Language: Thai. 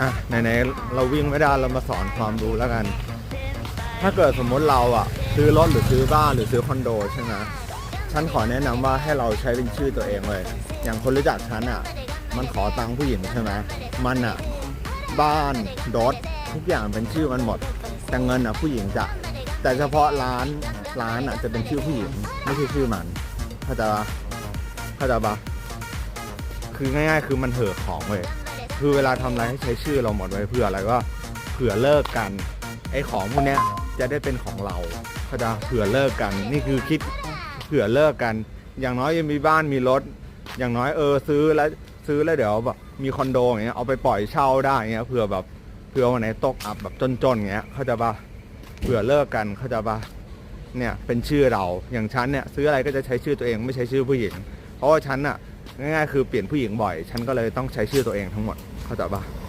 อะไหนๆเราวิ่งไม่ได้เรามาสอนความรู้แล้วกัน ถ้าเกิดสมมติเราอะ ซื้อรถหรือซื้อบ้านหรือซื้อคอนโดใช่ไหมฉันขอแนะนำว่าให้เราใช้เป็นชื่อตัวเองเลย อย่างคนรู้จักฉันอะ มันขอตังค์ผู้หญิงใช่ไหมมันอะ บ้านรถทุกอย่างเป็นชื่อมันหมด แต่เงินอะผู้หญิงจะ แต่เฉพาะร้านร้านอะจะเป็นชื่อผู้หญิงไม่ใช่ชื่อมันเข้าใจปะเข้าใจปะคือง่าย ๆ คือมันเถอะของเว้ย คือเวลาทำอะไรให้ใช้ชื่อเราหมดไว้เพื่ออะไรก็เผื่อเลิกกัน ไอ้ของพวกเนี้ยจะได้เป็นของเราเขาใจะเผื่อเลิกกัน นี่คือคิดเผื่อเลิกกัน อย่างน้อยยังมีบ้านมีรถ อย่างน้อยเออซื้อแล้วซื้อแล้วเดี๋ยวแบบมีคอนโดอย่างเงี้ยเอาไปปล่อยเช่าได้เงี้ยเผื่อแบบเผื่อวันไหนตกอับแบบจนๆอย่างเงี้ยเขาใจปะเผื่อเลิกกันเขาใจปะเนี่ยเป็นชื่อเราอย่างฉันเนี่ยซื้ออะไรก็จะใช้ชื่อตัวเองไม่ใช้ชื่อผู้หญิง เพราะว่าฉันอะ ง่ายๆคือเปลี่ยนผู้หญิงบ่อย ฉันก็เลยต้องใช้ชื่อตัวเองทั้งหมดเข้าใจปะ